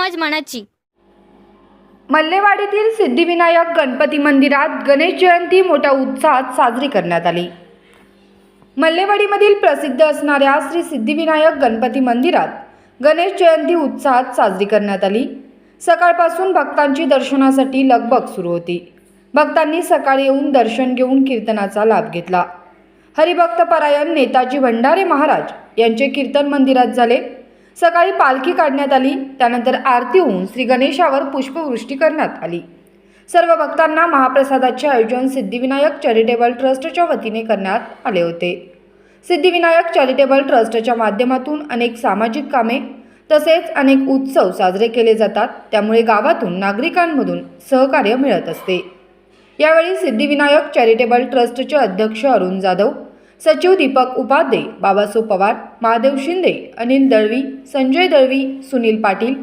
मानाची. मल्लेवाडीतील सिद्धिविनायक गणपती मंदिरात गणेश जयंती मोठ्या उत्साहात साजरी करण्यात आली. मल्लेवाडीमधील प्रसिद्ध असणाऱ्या श्री सिद्धिविनायक गणपती मंदिरात गणेश जयंती उत्साहात साजरी करण्यात आली. सकाळपासून भक्तांची दर्शनासाठी लगबग सुरू होती. भक्तांनी सकाळी येऊन दर्शन घेऊन कीर्तनाचा लाभ घेतला. हरिभक्त परायण नेताजी भंडारे महाराज यांचे कीर्तन मंदिरात झाले. सकाळी पालखी काढण्यात आली त्यानंतर आरती होऊन श्री गणेशावर पुष्पवृष्टी करण्यात आली. सर्व भक्तांना महाप्रसादाचे आयोजन सिद्धिविनायक चॅरिटेबल ट्रस्टच्या वतीने करण्यात आले होते. सिद्धिविनायक चॅरिटेबल ट्रस्टच्या माध्यमातून अनेक सामाजिक कामे तसेच अनेक उत्सव साजरे केले जातात त्यामुळे गावातून नागरिकांमधून सहकार्य मिळत असते. यावेळी सिद्धिविनायक चॅरिटेबल ट्रस्टचे अध्यक्ष अरुण जाधव सचिव दीपक उपाध्ये बाबासो पवार महादेव शिंदे अनिल दळवी संजय दळवी सुनील पाटील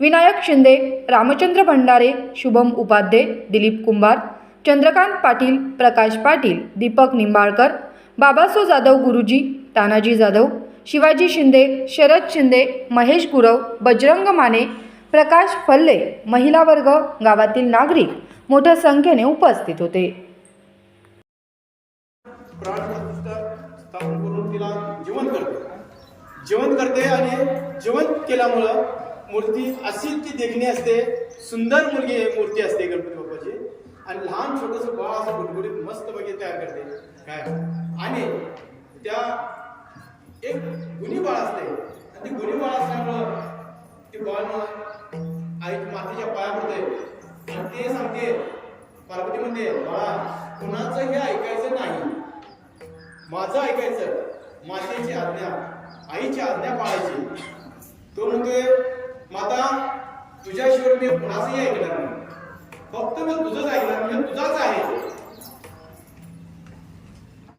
विनायक शिंदे रामचंद्र भंडारे शुभम उपाध्ये दिलीप कुंभार चंद्रकांत पाटील प्रकाश पाटील दीपक निंबाळकर बाबासो जाधव गुरुजी तानाजी जाधव शिवाजी शिंदे शरद शिंदे महेश गुरव बजरंग माने प्रकाश फल्ले महिला वर्ग गावातील नागरिक मोठ्या संख्येने उपस्थित होते. मूर्तीला प्रतिष्ठा जिवंत करते. जिवंत करते आणि जिवंत केल्यामुळं मूर्ती अशी ती देखणी असते सुंदर मुलगी मूर्ती असते गणपती बाप्पाची. आणि लहान छोटस बाळ असं गुटगुटीत मस्त पैकी तयार करते. काय? आणि त्या एक गुन्ही बाळ असते. आणि ती गुन्ही बाळ असल्यामुळं ती बाळ आई मातीच्या पाया पडते. आणि ते सांगते पार्वती म्हणते बाळा कुणाचं हे ऐकायचं नाही. माझं ऐकायचं मातेची आज्ञा आईची आज्ञा पाळायची. तो म्हणतोय माता तुझ्याशिवाय मी कुणाचंही ऐकणार नाही. फक्त मी तुझंच ऐकणार